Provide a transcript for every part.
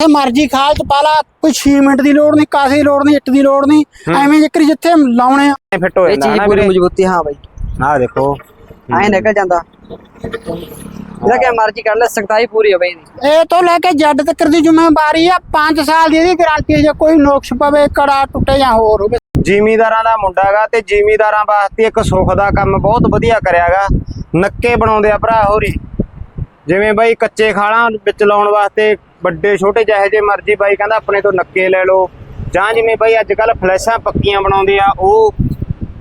ਇਹ ਮਰਜ਼ੀ ਖਾਲ ਚ ਪਾ ਲਾ ਕੋਈ 6 ਮਿੰਟ ਦੀ ਲੋੜ ਨਹੀਂ ਕਾਸੇ ਦੀ ਲੋੜ ਨਹੀਂ ਇੱਟ ਦੀ ਲੋੜ ਨਹੀਂ ਐਵੇਂ ਜਿਕਰ ਜਿੱਥੇ ਲਾਉਣੇ ਆ। ਫਿੱਟ ਹੋ ਇਹ ਜਾਂਦਾ ਚੀਜ਼ ਪੂਰੀ ਵੀਰੇ। ਮਜ਼ਬੂਤੀ ਹਾਂ ਬਾਈ। ਆਹ ਦੇਖੋ। ਐ ਨਿਕਲ ਜਾਂਦਾ। ਇਹਦਾ ਕਿ ਮਰਜ਼ੀ ਕਰ ਲੈ ਸਖਤਾਈ ਪੂਰੀ ਹੈ ਬਾਈ ਦੀ ਇਹ ਤੋਂ ਲੈ ਕੇ ਜੱਡ ਤੱਕ ਦੀ ਜ਼ਿੰਮੇਵਾਰੀ ਆ 5 ਸਾਲ ਦੀ ਇਹਦੀ ਗਾਰੰਟੀ ਹੈ ਜੇ ਕੋਈ ਨੁਕਸ ਪਵੇ ਕੜਾ ਟੁੱਟੇ ਜਾਂ ਹੋਰ ਹੋਵੇ। ਜ਼ਿਮੀਦਾਰਾਂ ਦਾ ਮੁੰਡਾ ਹੈਗਾ ਤੇ ਜ਼ਿਮੀਦਾਰਾਂ ਵਾਸਤੇ ਇੱਕ ਸੁੱਖ ਦਾ ਕੰਮ ਬਹੁਤ ਵਧੀਆ ਕਰਿਆਗਾ ਨੱਕੇ ਬਣਾਉਂਦੇ ਆ ਭਰਾ ਹੋਰੀ। ਜਿਵੇਂ ਬਾਈ ਕੱਚੇ ਖਾਲਾਂ ਵਿੱਚ ਲਾਉਣ ਵਾਸਤੇ ਵੱਡੇ ਛੋਟੇ ਜਿਹੇ ਜੇ ਮਰਜ਼ੀ ਬਾਈ ਕਹਿੰਦਾ ਆਪਣੇ ਤੋਂ ਨੱਕੇ ਲੈ ਲਓ। ਜਾਂ ਜਿਵੇਂ ਬਾਈ ਅੱਜ ਕੱਲ ਫਲੈਸ਼ਾਂ ਪੱਕੀਆਂ ਬਣਾਉਂਦੇ ਆ, ਉਹ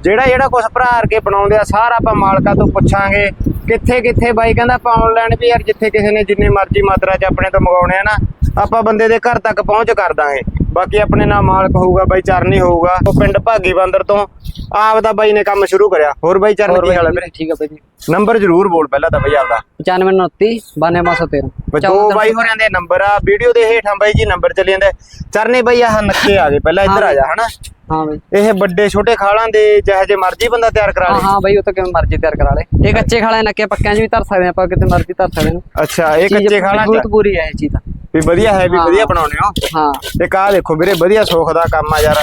ਜਿਹੜਾ ਜਿਹੜਾ ਕੁਝ ਭਰਾ ਕੇ ਬਣਾਉਂਦੇ ਆ, ਸਾਰਾ ਆਪਾਂ ਮਾਲਕਾਂ ਤੋਂ ਪੁੱਛਾਂਗੇ, ਕਿੱਥੇ ਕਿੱਥੇ ਬਾਈ ਕਹਿੰਦਾ ਆਪਾਂ ਆਨਲਾਈਨ ਵੀ ਯਾਰ ਜਿੱਥੇ ਕਿਸੇ ਨੇ ਜਿੰਨੇ ਮਰਜ਼ੀ ਮਾਤਰਾ 'ਚ ਆਪਣੇ ਤੋਂ ਮੰਗਾਉਣੇ ਆ ਨਾ, ਆਪਾਂ ਬੰਦੇ ਦੇ ਘਰ ਤੱਕ ਪਹੁੰਚ ਕਰ ਦਾਂਗੇ। ਬਾਕੀ ਆਪਣੇ ਨਾਲ ਮਾਲਕ ਹੋਊਗਾ ਬਾਈ ਚਰਨੀ ਹੋਊਗਾ ਉਹ ਪਿੰਡ ਭਾਗੀ ਬੰਦਰ ਤੋਂ ਆਪ ਦਾ ਬਾਈ ਨੇ ਕੰਮ ਸ਼ੁਰੂ ਕਰਿਆ। ਹੋਰ ਬਾਈ ਚਰਨ ਕੀ ਹਾਲ ਹੈ ਵੀਰੇ? ਠੀਕ ਹੈ ਬਾਈ ਜੀ। ਨੰਬਰ ਜ਼ਰੂਰ ਬੋਲ ਪਹਿਲਾਂ ਤਾਂ ਬਾਈ ਆਪਦਾ। 9529 9213 ਬਈ ਦੋ ਬਾਈ ਹੋਰਿਆਂ ਦੇ ਨੰਬਰ ਆ ਵੀਡੀਓ ਦੇ ਹੇਠਾਂ ਬਾਈ ਜੀ ਨੰਬਰ ਚੱਲੀ ਜਾਂਦੇ। ਚਰਨੇ ਬਾਈ ਆਹ ਨੱਕੇ ਆ ਗਏ ਪਹਿਲਾਂ ਇੱਧਰ ਆ ਜਾ ਹਨਾ? ਹਾਂ ਬਾਈ। ਇਹ ਵੱਡੇ ਛੋਟੇ ਖਾਲਾਂ ਦੇ ਜਿਹੇ ਜੇ ਮਰਜ਼ੀ ਬੰਦਾ ਤਿਆਰ ਕਰਾ ਲੇ। ਹਾਂ ਬਾਈ ਉਹ ਤਾਂ ਕਿਵੇਂ ਮਰਜ਼ੀ ਤਿਆਰ ਕਰਾ ਲੈ। ਇਹ ਕੱਚੇ ਖਾਲੇ ਨੱਕੇ ਪੱਕਿਆਂ 'ਚ ਵੀ ਧਰ ਸਕਦੇ ਆਪਾਂ ਕਿਤੇ ਮਰਜ਼ੀ ਧਰ ਸਕਦੇ ਨੇ। ਅੱਛਾ ਇਹ ਕੱਚੇ ਖਾਲਾਂ ਚ? ਪੂਰੀ ਹੈ ਇਹ ਚੀਜ਼ ਤਾਂ। ਵੀ ਵਧੀਆ ਹੈ ਵੀ। ਵਧੀਆ ਬਣਾਉਣੇ ਹੋ। ਹਾਂ। ਤੇ ਕਾਹ ਦੇਖੋ ਵੀਰੇ ਵਧੀਆ ਸੁੱਖ ਦਾ ਕੰਮ ਆ ਯਾਰ।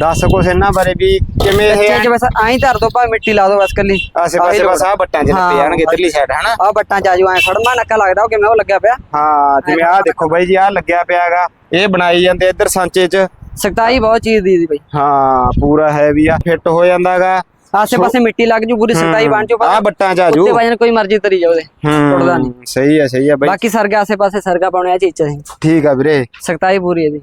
ਦੱਸ ਕੁਛ ਇਹਨਾਂ ਬਾਰੇ ਵੀ ਕਿਵੇਂ ਇਹ ਬਸ ਐਂ ਧਰ ਦੋ ਭਾਵੇਂ ਮਿੱਟੀ ਲਾ ਦੋ ਬਸ ਕੱਲੀ ਆਸੇ ਪਾਸੇ ਬਸ ਆ ਬੱਟਾਂ ਚ ਲੱਗੇ ਜਾਣਗੇ ਇਧਰਲੀ ਸਾਈਡ ਹਨਾ? ਆ ਬੱਟਾਂ 'ਚ ਆਜੂ ਐਂ ਖੜਮਾ ਨੱਕਾ ਲੱਗਦਾ ਉਹ ਕਿਵੇਂ ਉਹ ਲੱਗਿਆ ਪਿਆ? ਹਾਂ ਜਿਵੇਂ ਆਹ ਦੇਖੋ ਬਾਈ ਜੀ ਆਹ ਲੱਗਿਆ ਪਿਆ ਹੈਗਾ। ਇਹ ਬਣਾਈ ਜਾਂਦੇ ਇੱਧਰ ਸਾਂਚੇ 'ਚ। ਸਖਤਾਈ ਬਹੁਤ ਚੀਜ਼ ਦੀ ਦੀ ਬਾਈ। ਹਾਂ ਪੂਰਾ ਹੈ ਵੀ ਆ ਫਿੱਟ ਹੋ ਜਾਂਦਾਗਾ ਆਸੇ ਪਾਸੇ ਮਿੱਟੀ ਲੱਗ ਜੂ ਪੂਰੀ ਸਖਤਾਈ ਬਣ ਜੂ ਆ ਬੱਟਾਂ 'ਚ ਆਜੂ ਉੱਤੇ ਵਜਨ ਕੋਈ ਮਰਜ਼ੀ ਤਰੀ ਜਾਵੇ ਟੁੱਟਦਾ ਨਹੀਂ। ਸਹੀ ਆ ਸਹੀ ਆ ਬਾਈ। ਬਾਕੀ ਸਰਗਾ ਆਸੇ ਪਾਸੇ ਸਰਗਾ ਪਾਉਣੇ ਆ ਚੀਜ਼ ਚ ਅਸੀਂ। ਠੀਕ ਆ ਵੀਰੇ। ਸਖਤਾਈ ਪੂਰੀ ਇਹਦੀ।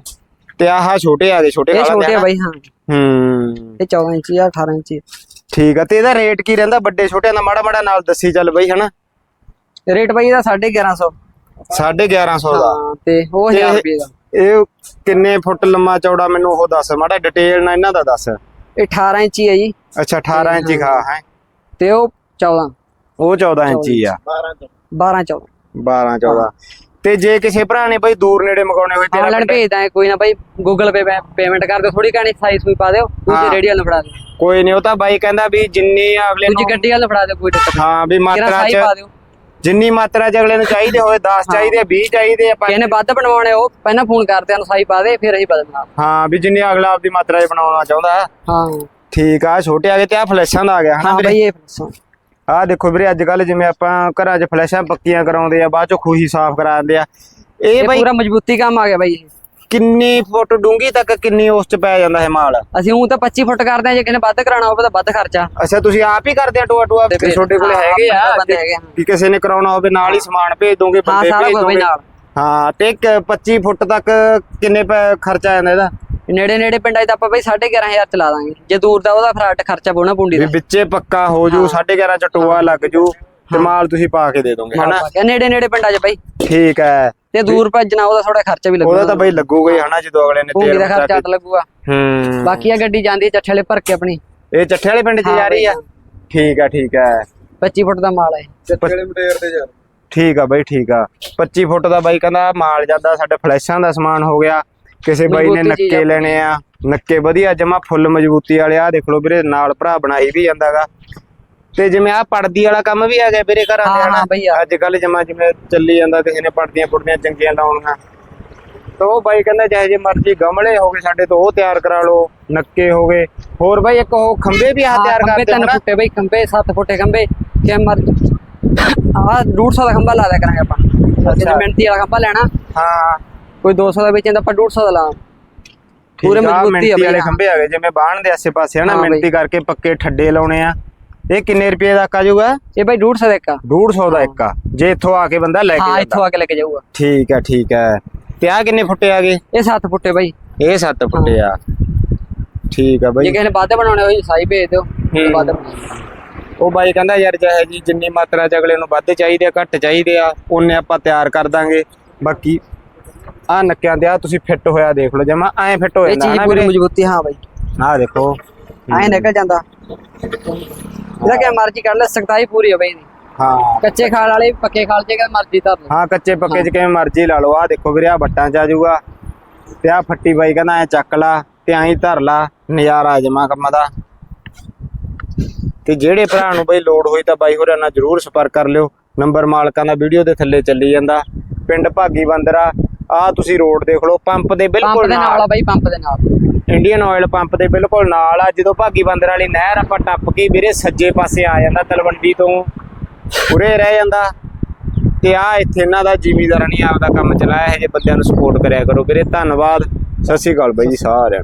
ਤੇ ਆਹ ਛੋਟੇ ਆ ਗਏ ਛੋਟੇ ਇਹ ਖਾਲਾਂ ਦੇ ਛੋਟੇ ਆ? ਬਾਈ ਹਾਂ। ਹੂੰ। ਇਹ 14 ਇੰਚੀ ਆ 18 ਇੰਚੀ। ਠੀਕ ਆ ਤੇ ਇਹਦਾ ਰੇਟ ਕੀ ਰਹਿੰਦਾ? ਵੱਡੇ ਛੋਟਿਆਂ ਦਾ ਮਾੜਾ ਮਾੜਾ ਨਾਲ ਦੱਸੀ ਚੱਲ ਬਈ ਹਨਾ? ਰੇਟ ਬਾਈ ਇਹਦਾ 1150 1150 ਦਾ। ਤੇ ਉਹ 1000 ਰੁਪਏ ਦਾ। ਇਹ ਕਿੰਨੇ ਫੁੱਟ ਲੰਮਾ ਚੌੜਾ ਮੈਨੂੰ ਉਹ ਦੱਸ ਮਾੜਾ ਡਿਟੇਲ ਨਾਲ ਇਹਨਾਂ ਦਾ ਦੱਸ। ਇਹ 18 ਇੰਚੀ ਹੈ ਜੀ। ਅੱਛਾ 18 ਇੰਚੀ ਖਾ ਹੈ। ਤੇ ਉਹ 14 ਉਹ 14 ਇੰਚੀ ਆ। 12 14 12 14 ਤੇ ਜੇ ਕਿਸੇ ਭਰਾ ਨੇ ਬਈ ਦੂਰ ਨੇੜੇ ਮੰਗਾਉਣੇ ਹੋਏ ਤੇਰਾ ਆਨਲਾਈਨ ਭੇਜ ਦਾਂ ਕੋਈ ਨਾ ਬਾਈ ਗੂਗਲ ਪੇ ਪੇਮੈਂਟ ਕਰ ਦਿਓ ਥੋੜੀ ਕਹਾਣੀ ਸਾਈਜ਼ ਵੀ ਪਾ ਦਿਓ ਹਾਂ। ਦੂਜੀ ਰੇਡੀ ਵਾਲ ਨੂੰ ਫੜਾ ਦਿਓ। ਕੋਈ ਨਹੀਂ ਉਹ ਤਾਂ ਬਾਈ ਕਹਿੰਦਾ ਵੀ ਜਿੰਨੀ ਅਗਲੇ ਨੂੰ ਗੱਡੀ ਵਾਲ ਫੜਾ ਦਿਓ ਕੋਈ ਦਿੱਕਤ ਹਾਂ ਵੀ ਮਾਤਰਾ ਚ ਦਿਓ। ਜਿੰਨੀ ਮਾਤਰਾ ਚ ਅਗਲੇ ਨੂੰ ਚਾਹੀਦੇ ਹੋਵੇ 10 ਚਾਹੀਦੇ 20 ਚਾਹੀਦੇ ਆ ਪੰਜ- ਕਿਸੇ ਨੇ ਵੱਧ ਬਣਵਾਉਣੇ ਉਹ ਪਹਿਲਾਂ ਫੋਨ ਕਰਦੇ ਨੂੰ ਸਾਈਜ਼ ਪਾ ਦੇ ਫਿਰ ਅਸੀਂ ਬਦਲਣਾ। ਹਾਂ ਵੀ ਜਿੰਨੀ ਅਗਲਾ ਆਪਦੀ ਮਾਤਰਾ ਚ ਬਣਾਉਣਾ ਚਾਹੁੰਦਾ। ਹਾਂ। ਠੀਕ ਆ ਛੋਟੇ ਆ ਗਏ ਤੇ ਆ ਫਲੈਸ਼ਾਂ ਦਾ ਆ ਗਿਆ ਹਨਾ ਹਾਂ ਵੀਰੇ? ਬਾਈ ਇਹ ਦੱਸੋ। ਆਹ ਦੇਖੋ ਵੀਰੇ ਅੱਜ ਕੱਲ ਜਿਵੇਂ ਆਪਾਂ ਘਰਾਂ 'ਚ ਫਲੈਸ਼ਾਂ ਪੱਕੀਆਂ ਕਰਾਉਂਦੇ ਆ ਬਾਅਦ 'ਚ ਖੂਹੀ ਸਾਫ਼ ਕਰਾ ਦਿੰਦੇ ਆ। ਇਹ ਇਹ ਬਾਈ ਪੂਰਾ ਮਜ਼ਬੂਤੀ ਕੰਮ ਆ ਗਿਆ ਬਾਈ ਇਹ। ਕਿੰਨੀ ਫੁੱਟ ਡੂੰਗੀ ਤੱਕ ਕਿੰਨੀ ਉਸ 'ਚ ਪੈ ਜਾਂਦਾ ਹੈ ਮਾਲ? ਅਸੀਂ ਉਹ ਤਾਂ 25 ਫੁੱਟ ਕਰਦੇ ਆ ਜੇ ਕਿਸੇ ਨੇ ਵੱਧ ਕਰਾਉਣਾ ਹੋਵੇ ਤਾਂ ਵੱਧ ਖਰਚਾ। ਅੱਛਾ ਤੁਸੀਂ ਆਪ ਹੀ ਕਰਦੇ ਆ ਟੋਆ ਟੋਆ ਤੇ ਫਿਰ- ਛੋਟੇ ਕੋਲੇ ਹਾਂ, ਹੈਗੇ ਆ ਬੰਦੇ ਹੈਗੇ ਆ। ਕਿ ਕਿਸੇ ਨੇ ਕਰਾਉਣਾ ਹੋਵੇ ਨਾਲ ਹੀ ਸਮਾਨ ਭੇਜ ਦੋਗੇ ਹਾਂ ਬੰਦੇ ਸਾਰਾ ਭੇਜ ਕੁਝ ਬਾਈ ਦੋਗੇ? ਨਾਲ। ਹਾਂ ਤੇ ਇੱਕ 25 ਫੁੱਟ ਤੱਕ ਕਿੰਨੇ ਪੈ- ਖਰਚਾ ਆ ਜਾਂਦਾ ਇਹਦਾ? ਨੇੜੇ ਨੇੜੇ ਪਿੰਡਾਂ 'ਚ ਤਾਂ ਆਪਾਂ ਬਾਈ 11500 ਚਲਾ ਦਾਂਗੇ। ਜੇ ਦੂਰ ਦਾ ਉਹਦਾ ਫਿਰ ਅੱਡ ਖਰਚਾ ਪਾਉਣਾ ਪੁੰਡੀ ਵੀ ਦਾ ਵਿੱਚੇ ਪੱਕਾ ਹੋ ਜੂ 11.5 ਚ ਟੋਆ ਲੱਗ ਜੂ ਤੇ ਮਾਲ ਤੁਸੀਂ ਪਾ ਕੇ ਦੇ ਦੋਗੇ ਹਨਾ? ਹਨਾ ਨੇੜੇ ਨੇੜੇ ਪਿੰਡਾਂ 'ਚ ਬਾਈ। ਠੀਕ ਹੈ। ਤੇ ਦੂਰ ਭੱਜਣਾ ਉਹਦਾ ਥੋੜਾ ਖਰਚਾ ਵੀ ਲੱਗੂਗਾ ਉਹਦਾ ਤਾਂ ਬਈ ਲੱਗੂਗਾ ਹੀ ਹਨਾ ਜਦੋਂ ਅਗਲੇ ਨੇ ਪੁੰਡੀ ਤੇਲ ਦਾ ਖਰਚਾ ਕੇ ਅੱਡ ਲੱਗੂਗਾ। ਹੂੰ। ਬਾਕੀ ਆ ਗੱਡੀ ਜਾਂਦੀ ਹੈ ਚੱਠੇ ਵਾਲੇ ਭਰ ਕੇ ਆਪਣੀ। ਇਹ ਚੱਠੇ ਵਾਲੇ ਪਿੰਡ 'ਚ ਜਾ ਰਹੀ ਆ? ਠੀਕ ਆ ਠੀਕ ਆ। 25 ਫੁੱਟ ਦਾ ਮਾਲ ਹੈ। ਠੀਕ ਆ ਬਾਈ ਠੀਕ ਆ। 25 ਫੁੱਟ ਦਾ ਬਾਈ ਕਹਿੰਦਾ ਮਾਲ ਜਾਂਦਾ ਸਾਡੇ ਫਲੈਸ਼ਾਂ ਦਾ ਸਮਾਨ ਹੋ ਗਿਆ। ਕਿਸੇ ਬਾਈ ਨੇ ਨੱਕੇ ਲੈਣੇ ਆ ਨੱਕੇ ਵਧੀਆ ਜਮਾ ਫੁੱਲ ਮਜ਼ਬੂਤੀ ਵਾਲੇ ਆ ਦੇਖ ਲਓ ਵੀਰੇ ਨਾਲ ਭਰਾ ਬਣਾਈ ਵੀ ਜਾਂਦਾਗਾ। ਤੇ ਜਿਵੇਂ ਆ ਪੜਦੀ ਵਾਲਾ ਕੰਮ ਵੀ ਆ ਗਿਆ ਵੀਰੇ ਘਰਾਂ ਦੇ ਹਨਾ। ਅੱਜ ਕੱਲ ਜਮਾ ਜਿਵੇਂ ਚੱਲੀ ਜਾਂਦਾ ਕਿਸੇ ਨੇ ਪੜਦੀਆਂ ਪੁੜਦੀਆਂ ਚੰਗੀਆਂ ਲਾਉਣੀਆਂ। ਤਾਂ ਉਹ ਬਾਈ ਕਹਿੰਦਾ ਚਾਹੇ ਜੇ ਮਰਜ਼ੀ ਗਮਲੇ ਹੋ ਗਏ ਸਾਡੇ ਤੋਂ ਉਹ ਤਿਆਰ ਕਰਾ ਲਓ ਨੱਕੇ ਹੋ ਗਏ। ਹੋਰ ਬਾਈ ਇੱਕ ਉਹ ਖੰਬੇ ਵੀ ਆ ਤਿਆਰ ਖੰਬੇ ਕਰਦੇ ਤਿੰਨ ਫੁੱਟੇ ਬਾਈ ਖੰਬੇ 7 ਫੁੱਟੇ ਖੰਬੇ ਕਿ ਮਰ ਆ 150 ਦਾ ਖੰਬਾ ਲਾ ਦਿਆ ਕਰਾਂਗੇ ਆਪਾਂ। ਜੇ ਮਿਹਨਤੀ ਵਾਲਾ ਖੰਬਾ ਲੈਣਾ। ਹਾਂ। ਕੋਈ 200 ਦਾ ਵੇਚਣ ਤਾਂ ਆਪਾਂ 150 ਦਾ ਲਾ ਪੂਰੇ ਮਜ਼ਬੂਤੀ ਆ ਬਈ ਵਾਲੇ ਹਾਂ। ਖੰਭੇ ਆ ਗਏ ਜਿਵੇਂ ਬਾਹਣ ਦੇ ਆਸੇ ਪਾਸੇ ਹਨਾ ਹਾਂ। ਮਿੰਟੀ ਕਰਕੇ ਪੱਕੇ ਠੱਡੇ ਲਾਉਣੇ ਆ। ਇਹ ਕਿੰਨੇ ਰੁਪਏ ਦਾ ਆ ਜਾਊਗਾ? ਇਹ ਬਾਈ 150 ਦਾ ਇੱਕ ਆ। 150 ਦਾ ਇੱਕ ਆ। ਜੇ ਇੱਥੋਂ ਆ ਕੇ ਬੰਦਾ ਲੈ ਕੇ ਹਾਂ ਇੱਥੋਂ ਆ ਕੇ ਲੈ ਕੇ ਜਾਊਗਾ। ਠੀਕ ਆ ਠੀਕ ਆ। ਤੇ ਆ ਕਿੰਨੇ ਫੁੱਟੇ ਆ ਗਏ? ਇਹ 7 ਫੁੱਟੇ ਬਾਈ। ਇਹ 7 ਫੁੱਟੇ ਆ। ਠੀਕ ਆ ਜੇ ਬਾਈ ਕਿਸੇ ਨੇ ਵੱਧ ਬਣਾਉਣੇ ਹੋਈ ਸਾਈ ਭੇਜ ਦਿਓ। ਹੂੰ। ਵੱਧ ਉਹ ਬਾਈ ਕਹਿੰਦਾ ਯਾਰ ਚਾਹੇ ਜੀ ਜਿੰਨੀ ਮਾਤਰਾ ਚ ਅਗਲੇ ਨੂੰ ਵੱਧ ਚਾਹੀਦੇ ਆ ਘੱਟ ਚਾਹੀਦੇ ਆ ਉਹਨੇ ਆਪਾਂ ਤਿਆਰ ਕਰ ਦਾਂਗੇ। ਬਾਕੀ ਆ ਨੱਕਿਆਂ ਦੇ ਆ ਤੁਸੀਂ ਫਿੱਟ ਹੋਇਆ ਦੇਖ ਲਓ ਜਮਾ ਐ ਫਿੱਟ ਹੋ ਇਹ ਜਾਂਦਾ ਚੀਜ਼ ਹਨਾ ਪੂਰੀ ਵੀਰੇ? ਮਜ਼ਬੂਤੀ ਹਾਂ ਬਾਈ। ਆ ਦੇਖੋ। ਐਂ ਨਿਕਲ ਜਾਂਦਾ। ਇਹਦਾ ਕਿ ਮਰਜ਼ੀ ਕਰ ਲੈ ਸਖਤਾਈ ਪੂਰੀ ਹੈ ਬਾਈ ਦੀ ਹਾਂ। ਕੱਚੇ ਖਾਲ ਵਾਲੇ ਪੱਕੇ ਖਾਲ ਜੇ ਮਰਜ਼ੀ ਧਰ ਲਓ। ਹਾਂ ਕੱਚੇ ਪੱਕੇ ਚ ਕਿਵੇਂ ਮਰਜ਼ੀ ਲਾ ਲਓ। ਆ ਦੇਖੋ ਵੀਰੇ ਆ ਬੱਟਾਂ ਚ ਆ ਜਾਊਗਾ। ਤੇ ਆ ਫੱਟੀ ਬਾਈ ਕਹਿੰਦਾ ਐ ਚੱਕ ਲਾ ਤੇ ਐਂ ਧਰ ਲਾ ਨਜ਼ਾਰਾ ਜਮਾ ਕੰਮ ਦਾ। ਤੇ ਜਿਹੜੇ ਭਰਾ ਨੂੰ ਬਈ ਲੋਡ ਹੋਈ ਤਾਂ ਬਾਈ ਹੋਰਾਂ ਨਾਲ ਜਰੂਰ ਸੰਪਰਕ ਕਰ ਲਿਓ। ਨੰਬਰ ਮਾਲਕਾਂ ਦਾ ਵੀਡੀਓ ਦੇ ਥੱਲੇ ਚੱਲੀ ਜਾਂਦਾ। ਪਿੰਡ ਭਾਗੀ ਬੰਦਰਾ ਆ ਤੁਸੀਂ ਰੋਡ ਦੇਖ ਲਓ ਪੰਪ ਦੇ ਪੰਪ ਬਿਲਕੁਲ ਦੇ ਨਾਲ ਆ ਬਾਈ ਪੰਪ ਦੇ ਨਾਲ। ਇੰਡੀਅਨ ਆਇਲ ਪੰਪ ਦੇ ਬਿਲਕੁਲ ਨਾਲ ਆ ਜਦੋਂ ਭਾਗੀ ਬੰਦਰ ਵਾਲੀ ਨਹਿਰ ਆਪਾਂ ਟੱਪ ਕੇ ਵੀਰੇ ਸੱਜੇ ਪਾਸੇ ਆ ਜਾਂਦਾ ਤਲਵੰਡੀ ਤੋਂ ਉਰੇ ਰਹਿ ਜਾਂਦਾ। ਤੇ ਆ ਇੱਥੇ ਇਹਨਾਂ ਦਾ ਜ਼ਿਮੀਦਾਰਾਂ ਨੇ ਆਪਦਾ ਕੰਮ ਚਲਾਇਆ ਇਹ ਜੇ ਬੰਦਿਆਂ ਨੂੰ ਸਪੋਰਟ ਕਰਿਆ ਕਰੋ। ਵੀਰੇ ਧੰਨਵਾਦ। ਸਤਿ ਸ਼੍ਰੀ ਅਕਾਲ ਬਾਈ ਜੀ ਸਾਰਿਆਂ ਨੂੰ।